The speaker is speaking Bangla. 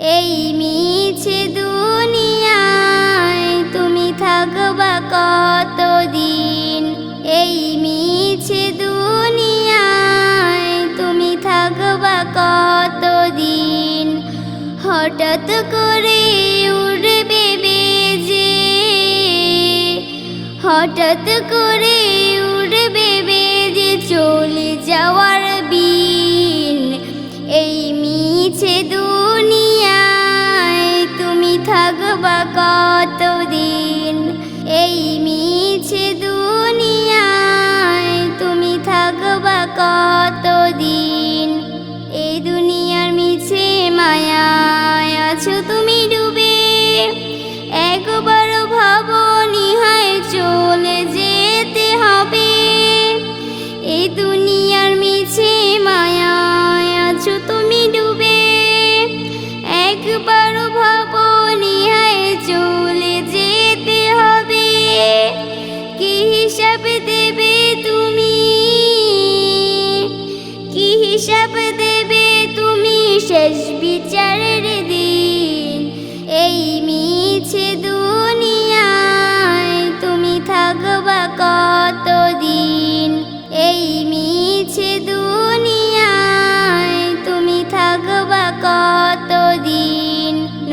এই মিছে দুনিয়ায় তুমি থাকবা কতদিন? এই মিছে দুনিয়ায় তুমি থাকবা কতদিন? হঠাৎ করে উড়বে বেজে, হঠাৎ করে উড়বে বেজে, চলে যাওয়ার আছো তুমি ডুবে। একবার ভাবো নিহায় চলে যেতে হবে। এই দুনিয়ার মিছে মায়ায় আছো তুমি ডুবে। একবার ভাবো নিহায় চলে যেতে হবে। কি হিসাব দেবে তুমি? কি হিসাব